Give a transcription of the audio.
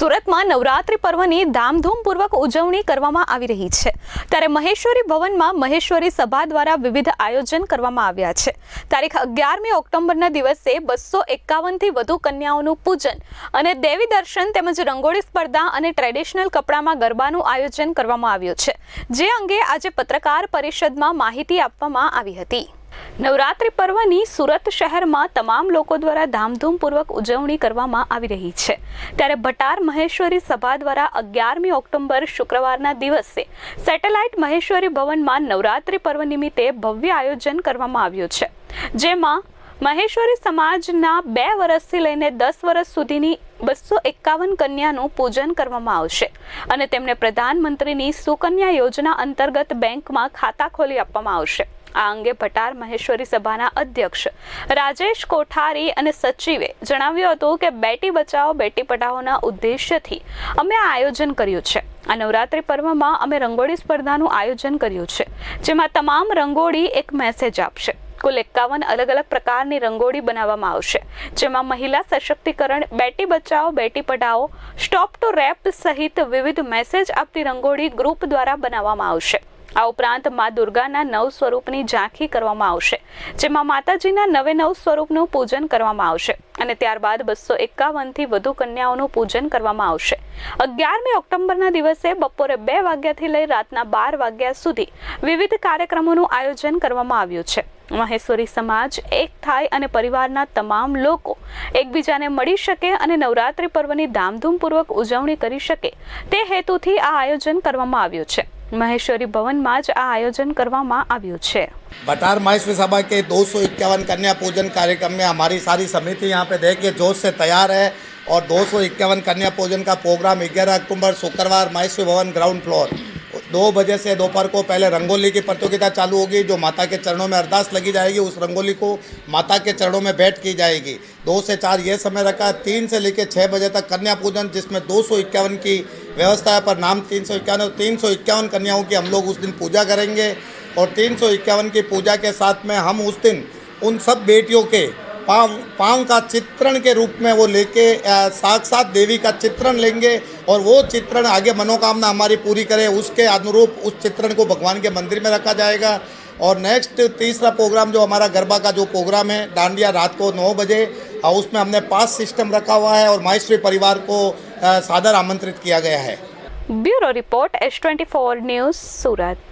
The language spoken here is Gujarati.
સુરતમાં નવરાત્રિ પર્વની ધામધૂમપૂર્વક ઉજવણી કરવામાં આવી રહી છે. ત્યારે મહેશ્વરી ભવનમાં મહેશ્વરી સભા દ્વારા વિવિધ આયોજન કરવામાં આવ્યા છે. તારીખ અગિયારમી ઓક્ટોબરના દિવસે બસો એકાવનથી વધુ કન્યાઓનું પૂજન અને દેવી દર્શન તેમજ રંગોળી સ્પર્ધા અને ટ્રેડિશનલ કપડામાં ગરબાનું આયોજન કરવામાં આવ્યું છે. જે અંગે આજે પત્રકાર પરિષદમાં માહિતી આપવામાં આવી હતી. નવરાત્રિ પર્વની સુરત શહેરમાં તમામ લોકો દ્વારા ધામધૂમપૂર્વક ઉજવણી કરવામાં આવી રહી છે. ત્યારે ભટાર મહેશ્વરી સભા દ્વારા અગિયારમી ઓક્ટોબર શુક્રવારના દિવસે સેટેલાઇટ મહેશ્વરી ભવનમાં નવરાત્રિ પર્વ નિમિત્તે ભવ્ય આયોજન કરવામાં આવ્યું છે. જેમાં મહેશ્વરી સમાજના બે વર્ષથી લઈને દસ વર્ષ સુધીની બસો એકાવન કન્યાનું પૂજન કરવામાં આવશે અને તેમને પ્રધાનમંત્રીની સુકન્યા યોજના અંતર્ગત બેંકમાં ખાતા ખોલી આપવામાં આવશે. આ અંગે ભટાર મહેશ્વરી સભાના અધ્યક્ષ રાજેશ કોઠારી અને સચિવે જણાવ્યું હતું કે બેટી બચાવો, બેટી પઢાઓના ઉદ્દેશ્યથી અમે આ આયોજન કર્યું છે. આ નવરાત્રિ પર્વમાં અમે રંગોળી સ્પર્ધાનું આયોજન કર્યું છે, જેમાં તમામ રંગોળી એક મેસેજ આપશે. કુલ એકાવન અલગ અલગ પ્રકારની રંગોળી બનાવવામાં આવશે, જેમાં મહિલા સશક્તિકરણ, Beti Bachao, Beti Padhao, stop to rape સહિત વિવિધ મેસેજ આપતી રંગોળી ગ્રુપ દ્વારા બનાવવામાં આવશે. આ ઉપરાંત મા દુર્ગાના નવ સ્વરૂપની ઝાંખી કરવામાં આવશે, જેમાં માતાજીના નવે નવ સ્વરૂપનું પૂજન કરવામાં આવશે અને ત્યારબાદ બસો એકાવનથી વધુ કન્યાઓનું પૂજન કરવામાં આવશે. અગિયારમી ઓક્ટોબરના દિવસે બપોરે બે વાગ્યાથી લઈ રાતના બાર વાગ્યા સુધી વિવિધ કાર્યક્રમોનું આયોજન કરવામાં આવ્યું છે. મહેશ્વરી સમાજ એક થાય અને પરિવારના તમામ લોકો એકબીજાને મળી શકે અને નવરાત્રિ પર્વની ધામધૂમપૂર્વક ઉજવણી કરી શકે તે હેતુથી આ આયોજન કરવામાં આવ્યું છે. મહેશ્વરી ભવનમાં જ આ આયોજન કરવામાં આવ્યું છે बटार माहेश्वरी सभा के दो सौ इक्यावन कन्या पूजन कार्यक्रम में हमारी सारी समिति यहाँ पे देखिए जोश से तैयार है और दो सौ इक्यावन कन्या पूजन का प्रोग्राम 11 अक्टूबर शुक्रवार माहेश्वरी भवन ग्राउंड फ्लोर दो बजे से दोपहर को पहले रंगोली की प्रतियोगिता चालू होगी जो माता के चरणों में अरदास लगी जाएगी उस रंगोली को माता के चरणों में बैठ की जाएगी दो से चार ये समय रखा है तीन से लेकर छः बजे तक कन्या पूजन जिसमें दो सौ इक्यावन की व्यवस्था है पर नाम तीन सौ इक्यावन तीन सौ इक्यावन कन्याओं की हम लोग उस दिन पूजा करेंगे और तीन सौ इक्यावन की पूजा के साथ में हम उस दिन उन सब बेटियों के पाँव पाँव का चित्रण के रूप में वो लेके साक्षात देवी का चित्रण लेंगे और वो चित्रण आगे मनोकामना हमारी पूरी करें उसके अनुरूप उस चित्रण को भगवान के मंदिर में रखा जाएगा। और नेक्स्ट तीसरा प्रोग्राम जो हमारा गरबा का जो प्रोग्राम है डांडिया रात को नौ बजे अ, उसमें हमने पास सिस्टम रखा हुआ है और माहेश्वरी परिवार को सादर आमंत्रित किया गया है bureau report S twenty four news Surat